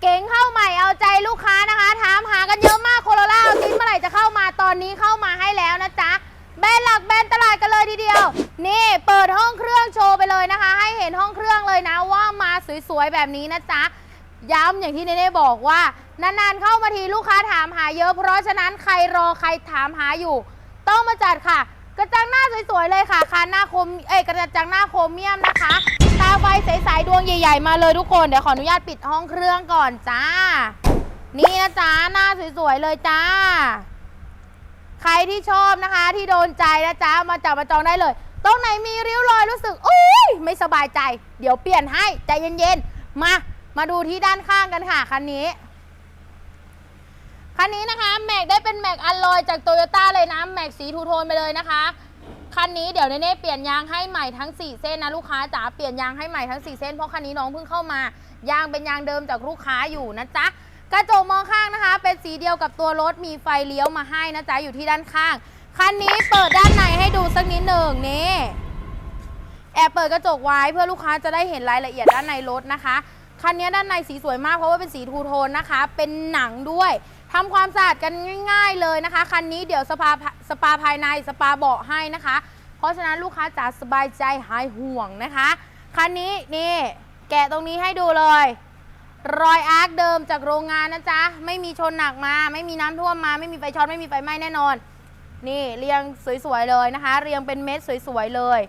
เก๋งเข้าใหม่เอาใจลูกค้านะคะ ถามหากันเยอะมากโคโรล่าเอาติ้นเมื่อไหร่จะเข้ามาตอนนี้เข้ามาให้แล้วนะจ๊ะแบรนด์หลักแบรนด์ตลาดกันเลยทีเดียว นี่เปิดห้องเครื่องโชว์ไปเลยนะคะ ให้เห็นห้องเครื่องเลยนะว่ามาสวยๆแบบนี้นะจ๊ะย้ำอย่างที่เนเน่บอกว่านานๆเข้ามาทีลูกค้าถามหาเยอะเพราะฉะนั้นใครรอใครถามหาอยู่ ต้องมาจัดค่ะ กระจังหน้าสวยๆเลยค่ะคานหน้าคมเอ้ยกระจังหน้าโครเมียมนะคะาไฟใสๆดวงใหญ่ ๆ มาเลยทุกคน เดี๋ยวขออนุญาตปิดห้องเครื่องก่อนจ้า นี่นะจ๊ะหน้าสวยๆเลยจ้า ใครที่ชอบนะคะ ที่โดนใจนะจ๊ะมาจับมาจองได้เลย ตรงไหนมีริ้วรอยรู้สึกอุ้ยไม่สบายใจ เดี๋ยวเปลี่ยนให้ใจเย็นๆ มา มาดูที่ด้านข้างกันค่ะคันนี้คันนี้นะคะแม็กได้เป็นแม็กอัลลอยจากโตโยต้าเลยนะแม็กสีทูโทนไปเลยนะคะ คันนี้เดี๋ยวเนเน่เปลี่ยนยางให้ใหม่ทั้ง 4 เส้นนะลูกค้าจ๋าเปลี่ยนยางให้ใหม่ทั้ง 4 เส้นเพราะคันนี้น้องเพิ่งเข้ามายางเป็นยางเดิมจากลูกค้าอยู่นะจ๊ะกระจกมองข้างนะคะ เป็นสีเดียวกับตัวรถมีไฟเลี้ยวมาให้นะจ๊ะอยู่ที่ด้านข้างคันนี้เปิดด้านในให้ดูสักนิดหนึ่งนี่แอบเปิดกระจกไว้เพื่อลูกค้าจะได้เห็นรายละเอียดด้านในรถนะคะ คันนี้ด้านในสีสวยมากเพราะว่าเป็นสีทูโทนนะคะ เป็นหนังด้วยทำความสะอาดกันง่าย ๆเลยนะคะ คันนี้เดี๋ยวสปาสปาภายในสปาเบาะให้นะคะ เพราะฉะนั้นลูกค้าจ๋าสบายใจหายห่วงนะคะ คันนี้นี่แกะตรงนี้ให้ดูเลย รอยอาร์คเดิมจากโรงงานนะจ๊ะ ไม่มีชนหนักมา ไม่มีน้ำท่วมมา ไม่มีไฟช็อตไม่มีไฟไหม้แน่นอน นี่เรียงสวยๆเลยนะคะ เรียงเป็นเม็ดสวยๆเลย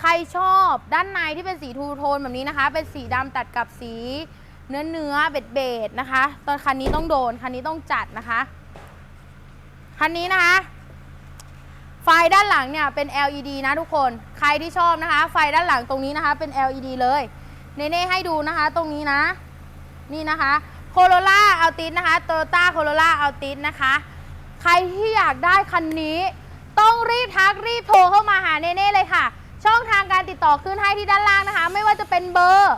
ใครชอบด้านในที่เป็นสีทูโทนแบบนี้นะคะ เป็นสีดำตัดกับสีเนื้อเนื้อเบ็ดเบดนะคะตอนคันนี้ต้องโดนคันนี้ต้องจัดนะคะ คันนี้นะคะ ไฟด้านหลังเนี่ยเป็น LED นะทุกคนใครที่ชอบนะคะ ไฟด้านหลังตรงนี้นะคะ เป็น LED เลยเน่ให้ดูนะคะ ตรงนี้นะ นี่นะคะโคโรล่าอัลติสนะคะโตโยต้าโคโรล่าอัลติสนะคะ ใครที่อยากได้คันนี้ ต้องรีบทักรีบโทรเข้ามาหาเนเน่เลยค่ะ ช่องทางการติดต่อขึ้นให้ที่ด้านล่างนะคะ ไม่ว่าจะเป็นเบอร์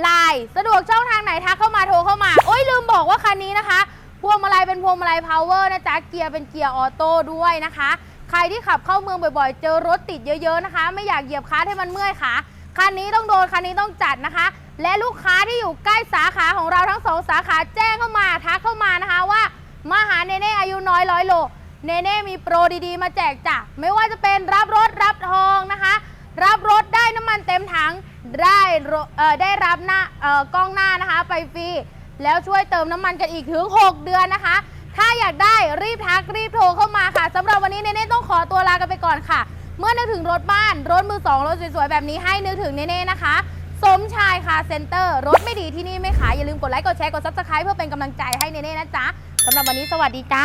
ไลน์สะดวกช่องทางไหนทักเข้ามาโทรเข้ามาโอ้ยลืมบอกว่าคันนี้นะคะพวงมาลัยเป็นพวงมาลัยพาวเวอร์นะจ๊ะเกียร์เป็นเกียร์ออโต้ด้วยนะคะ ใครที่ขับเข้าเมืองบ่อยๆ เจอรถติดเยอะๆนะคะ ไม่อยากเหยียบคัสให้มันเมื่อยขาคันนี้ต้องโดนคันนี้ต้องจัดนะคะ และลูกค้าที่อยู่ใกล้สาขาของเราทั้งสองสาขาแจ้งเข้ามาทักเข้ามานะคะว่ามาหาเนเน่อายุน้อยร้อยโล เนเน่มีโปรดีๆ มาแจกจ้ะไม่ว่าจะเป็นรับรถรับทองนะคะ รับรถได้น้ำมันเต็มถังได้รเอ่อได้รับหน้าเอ่อกล้องหน้านะคะไปฟรีแล้วช่วยเติมน้ำมันกันอีกถึง 6 เดือนนะคะ ถ้าอยากได้รีบทักรีบโทรเข้ามาค่ะสำหรับวันนี้เนเน่ต้องขอตัวลากันไปก่อนค่ะ เมื่อนึกถึงรถบ้านรถมือสองรถสวยๆแบบนี้ให้นึกถึงเนเน่นะคะ สมชายคาร์เซ็นเตอร์รถไม่ดีที่นี่ไม่ขายอย่าลืมกดไลค์กดแชร์กดซับสไคร b e เพื่อเป็นกำลังใจให้เนเน่นะจ๊ะสำหรับวันนี้สวัสดีจ้า